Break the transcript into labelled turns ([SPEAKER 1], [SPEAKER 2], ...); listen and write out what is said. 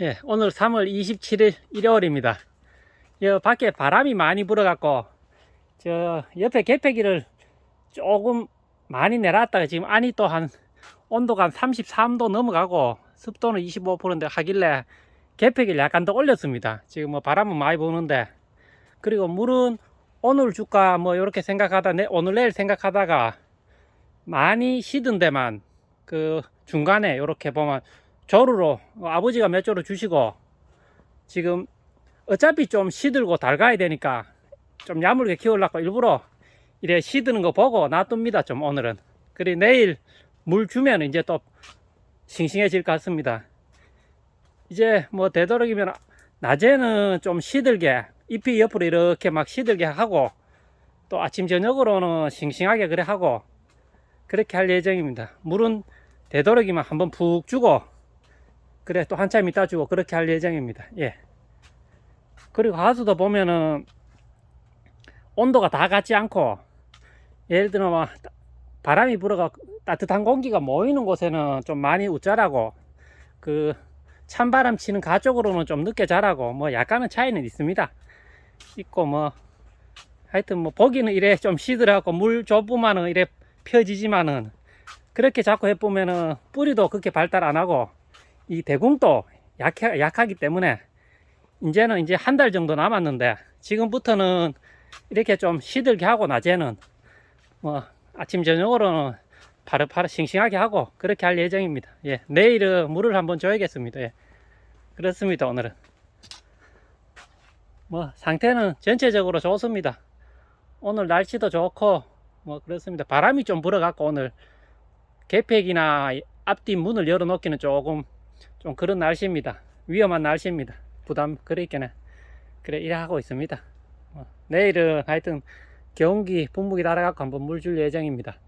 [SPEAKER 1] 예, 오늘 3월 27일 일요일입니다. 여 밖에 바람이 많이 불어갖고 저 옆에 개폐기를 조금 많이 내놨다가 지금 안이 또 한 온도가 한 33도 넘어가고 습도는 25%인데 하길래 개폐기를 약간 더 올렸습니다. 지금 뭐 바람은 많이 부는데 그리고 물은 오늘 줄까 뭐 이렇게 생각하다 내 오늘 내일 생각하다가 많이 시든 데만 그 중간에 이렇게 보면 조루로 어, 아버지가 몇 조루 주시고 지금 어차피 좀 시들고 달가야 되니까 좀 야물게 키우려고 일부러 이래 시드는 거 보고 놔둡니다 좀 오늘은. 그리고 내일 물 주면 이제 또 싱싱해질 것 같습니다. 이제 뭐 되도록이면 낮에는 좀 시들게 잎이 옆으로 이렇게 막 시들게 하고 또 아침 저녁으로는 싱싱하게 그래 하고 그렇게 할 예정입니다. 물은 되도록이면 한번 푹 주고 그래 또 한참 있다 주고 그렇게 할 예정입니다. 예. 그리고 하수도 보면은 온도가 다 같지 않고 예를 들어 막 바람이 불어가 따뜻한 공기가 모이는 곳에는 좀 많이 웃자라고 그 찬바람 치는 가쪽으로는 좀 늦게 자라고 뭐 약간은 차이는 있습니다. 있고 뭐 하여튼 뭐 보기는 이래 좀 시들하고 물 좁으면은 이래 펴지지만은 그렇게 자꾸 해보면은 뿌리도 그렇게 발달 안 하고 이 대궁도 약해, 약하기 때문에 이제는 이제 한 달 정도 남았는데 지금부터는 이렇게 좀 시들게 하고 낮에는 뭐 아침 저녁으로는 파릇파릇 싱싱하게 하고 그렇게 할 예정입니다. 예, 내일은 물을 한번 줘야겠습니다. 예, 그렇습니다. 오늘은 뭐 상태는 전체적으로 좋습니다. 오늘 날씨도 좋고 뭐 그렇습니다. 바람이 좀 불어 갖고 오늘 개폐기나 앞뒤 문을 열어 놓기는 조금 좀 그런 날씨입니다. 위험한 날씨입니다. 부담 그러니까는 그래 일하고 있습니다. 어, 내일은 하여튼 경운기 분무기 달아갖고 한번 물 줄 예정입니다.